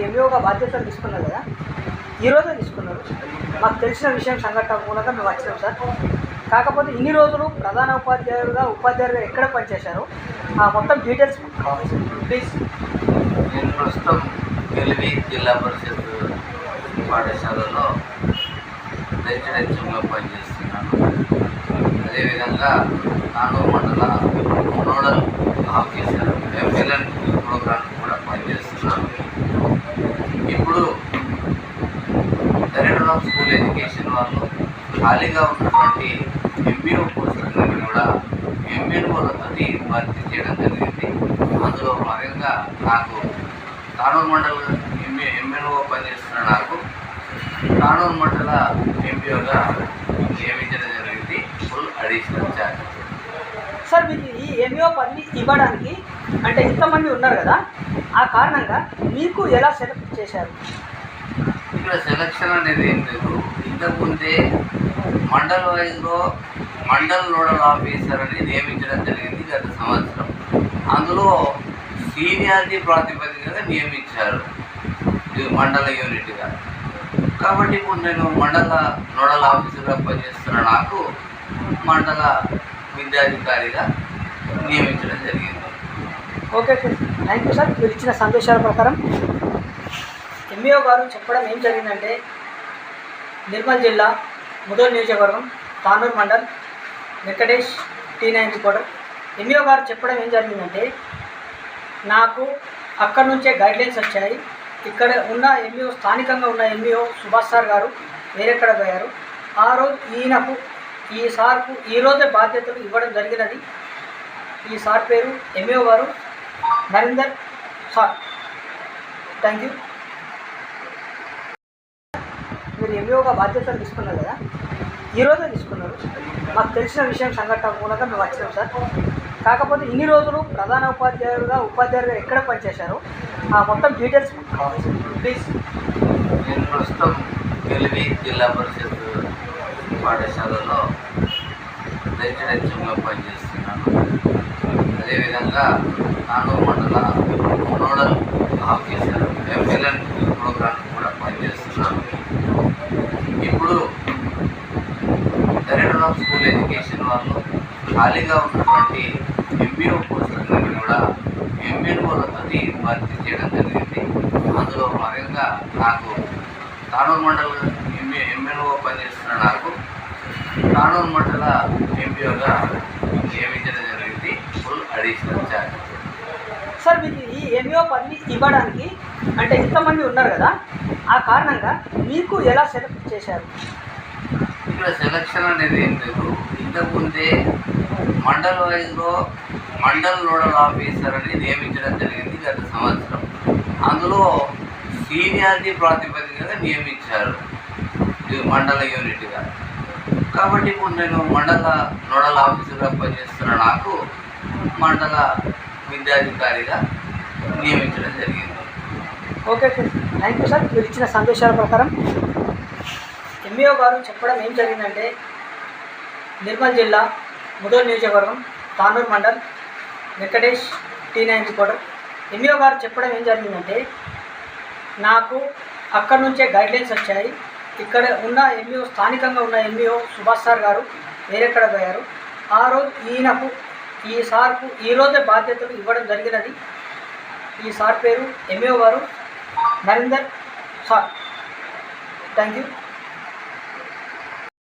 ఎంఈఓగా బాధ్యతలు తీసుకున్నారు కదా ఈరోజే తీసుకున్నారు. మాకు తెలిసిన విషయం సంఘటన మూలంగా మేము వచ్చినాం సార్. కాకపోతే ఇన్ని రోజులు ప్రధాన ఉపాధ్యాయులుగా ఉపాధ్యాయులుగా ఎక్కడ పనిచేశారు? ఆ మొత్తం డీటెయిల్స్ మాకు కావాలి సార్. ప్లీజ్ నేను ప్రస్తుతం గెలివి జిల్లా పరిషత్ పాఠశాలలో రెసిడెన్షియల్గా పనిచేస్తున్నాను. అదేవిధంగా నాలుగు మండల నోడల్ ఆఫీసర్ ఎంఎల్ఎన్ ఖాళీగా ఉన్నటువంటి ఎంబీఓ పోస్టులను కూడా ఎంబీఓలతోటి భర్తీ చేయడం జరిగింది. అందులో భాగంగా నాకు కానూరు మండల ఎంబీ ఎంబీఓ పనిచేస్తున్న నాకు తానూరు మండల ఎంబీఓగా నియమించడం జరిగింది? Full additional charge. సార్ మీకు ఈ ఎంఈఓ పని ఇవ్వడానికి అంటే ఇంతమంది ఉన్నారు కదా ఆ కారణంగా మీకు ఎలా సెలెక్ట్ చేశారు? ఇక్కడ సెలక్షన్ అనేది ఏం లేదు. ఇంతకుముందే మండల్ వైజ్లో మండల్ నోడల్ ఆఫీసర్ అని నియమించడం జరిగింది గత సంవత్సరం. అందులో సీనియారిటీ ప్రాతిపదికగా నియమించారు మండల యూనిట్గా. కాబట్టి ఇప్పుడు నేను మండల నోడల్ ఆఫీసర్గా పనిచేస్తున్న నాకు మండల విద్యాధికారిగా నియమించడం జరిగింది. Okay sir thank you sir మీరు ఇచ్చిన సందేశాల ప్రకారం ఎంఈఓ గారు చెప్పడం ఏం జరిగిందంటే నిర్మల్ జిల్లా ముదోల్ నియోజకవర్గం Tanur mandal Venkatesh T nine reporter. MEO గారు చెప్పడం ఏం జరిగిందంటే నాకు అక్కడ నుంచే గైడ్లైన్స్ వచ్చాయి. ఇక్కడ ఉన్న ఎంఈఓ స్థానికంగా ఉన్న ఎంఈఓ సుభాష్ సార్ గారు వేరెక్కడ పోయారు. ఆ రోజు ఈయనకు ఈ సార్కు ఈరోజే బాధ్యతలు ఇవ్వడం జరిగినది. ఈ సార్ పేరు ఎంఈఓ గారు నరేందర్ సార్. థ్యాంక్ యూ మీరు ఎంఈఓగా బాధ్యతలు తీసుకున్నారు కదా? ఈరోజే తీసుకున్నారు. మాకు తెలిసిన విషయం సంఘటన మూలంగా మేము వచ్చినాం సార్. కాకపోతే ఇన్ని రోజులు ప్రధాన ఉపాధ్యాయులుగా ఉపాధ్యాయులుగా ఎక్కడ పనిచేశారు? ఆ మొత్తం డీటెయిల్స్ కావాలి సార్ ప్లీజ్ నేను ప్రస్తుతం ఎల్వి జిల్లా పరిషత్ పాఠశాలలో రెసిడెన్షియల్గా పనిచేస్తున్నాను. అదేవిధంగా నాను మండల నోడల్ ఆఫీసర్ ఎంఎల్ఎన్ ఖాళీగా ఉన్నటువంటి ఎంబీఓ పోస్టులను కూడా ఎంబీఓలతో భర్తీ చేయడం జరిగింది. అందులో భాగంగా నాకు కానూరు మండల ఎంబీ ఎంబీఓ పనిచేస్తున్న నాకు కానూరు మండల ఎంబీఓగా నియమించడం జరిగింది ఫుల్ అడిషనల్ ఛార్జ్. సార్ మీకు ఈ ఎంఈఓ పదవి ఇవ్వడానికి అంటే ఇంతమంది ఉన్నారు కదా ఆ కారణంగా మీకు ఎలా సెలెక్ట్ చేశారు? ఇక్కడ సెలక్షన్ అనేది ఏం లేదు. ఇంతకుముందే మండల్ వైజ్లో మండల్ నోడల్ ఆఫీసర్ అని నియమించడం జరిగింది గత సంవత్సరం. అందులో సీనియారిటీ ప్రాతిపదికగా నియమించారు మండల యూనిట్గా. కాబట్టి ఇప్పుడు నేను మండల నోడల్ ఆఫీసర్గా పనిచేస్తున్న నాకు మండల విద్యాధికారిగా నియమించడం జరిగింది. Okay sir. Thank you sir. మీరు ఇచ్చిన సందేశాల ప్రకారం ఎంఈఓ గారు చెప్పడం ఏం జరిగిందంటే నిర్మల్ జిల్లా ముదోల్ నియోజకవర్గం Tanur mandal Venkatesh T nine reporter. MEO గారు చెప్పడం ఏం జరిగిందంటే నాకు అక్కడ నుంచే గైడ్లైన్స్ వచ్చాయి. ఇక్కడ ఉన్న ఎంఈఓ స్థానికంగా ఉన్న ఎంఈఓ సుభాష్ సార్ గారు వేరెక్కడ పోయారు. ఆ రోజు ఈయనకు ఈ సార్కు ఈరోజే బాధ్యతలు ఇవ్వడం జరిగినది. ఈ సార్ పేరు ఎంఈఓ గారు. నరేందర్ సార్. Thank you